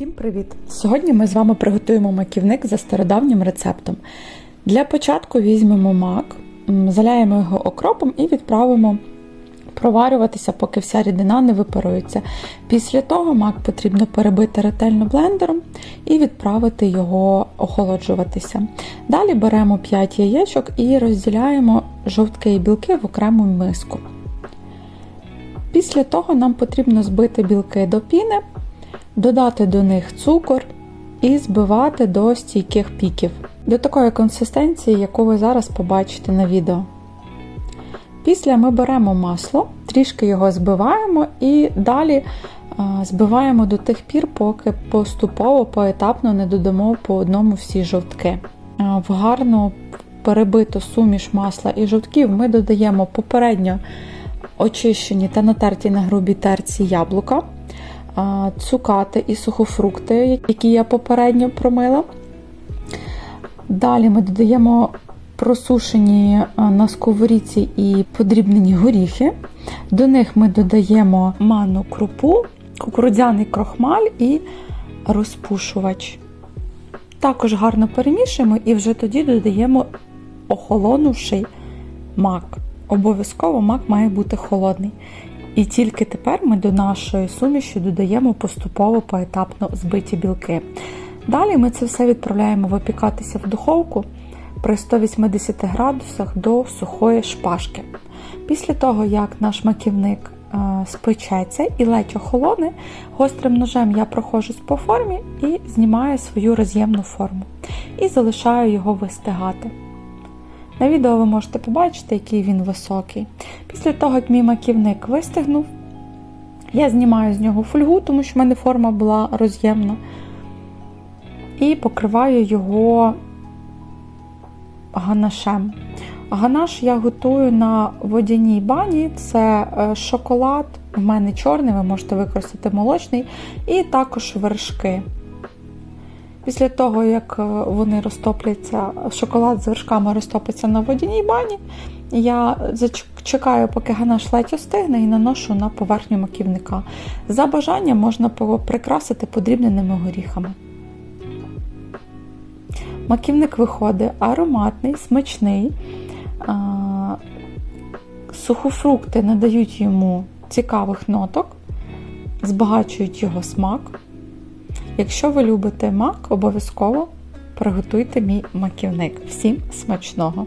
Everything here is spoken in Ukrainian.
Всім привіт! Сьогодні ми з вами приготуємо маківник за стародавнім рецептом. Для початку візьмемо мак, заляємо його окропом і відправимо проварюватися, поки вся рідина не випарується. Після того мак потрібно перебити ретельно блендером і відправити його охолоджуватися. Далі беремо 5 яєчок і розділяємо жовтки і білки в окрему миску. Після того нам потрібно збити білки до піни, додати до них цукор і збивати до стійких піків, до такої консистенції, яку ви зараз побачите на відео. Після ми беремо масло, трішки його збиваємо і далі збиваємо до тих пір, поки поступово, поетапно не додамо по одному всі жовтки. В гарну перебиту суміш масла і жовтків ми додаємо попередньо очищені та натерті на грубій терці яблука, цукати і сухофрукти, які я попередньо промила. Далі ми додаємо просушені на сковорідці і подрібнені горіхи. До них ми додаємо манну крупу, кукурудзяний крохмаль і розпушувач. Також гарно перемішуємо і вже тоді додаємо охолонувший мак. Обов'язково мак має бути холодний. І тільки тепер ми до нашої суміші додаємо поступово поетапно збиті білки. Далі ми це все відправляємо випікатися в духовку при 180 градусах до сухої шпажки. Після того, як наш маківник е, спечеться і ледь охолоне, гострим ножем я проходжусь по формі і знімаю свою роз'ємну форму. І залишаю його вистигати. На відео ви можете побачити, який він високий. Після того, як мій маківник вистигнув, я знімаю з нього фольгу, тому що в мене форма була роз'ємна. І покриваю його ганашем. Ганаш я готую на водяній бані. Це е, шоколад, в мене чорний, ви можете використати молочний, і також вершки. Після того, як е, вони розтопляться, шоколад з вершками розтопиться на водяній бані, я чекаю, поки ганаш ледь остигне, і наношу на поверхню маківника. За бажанням можна прикрасити подрібненими горіхами. Маківник виходить ароматний, смачний. Сухофрукти надають йому цікавих ноток, збагачують його смак. Якщо ви любите мак, обов'язково приготуйте мій маківник. Всім смачного!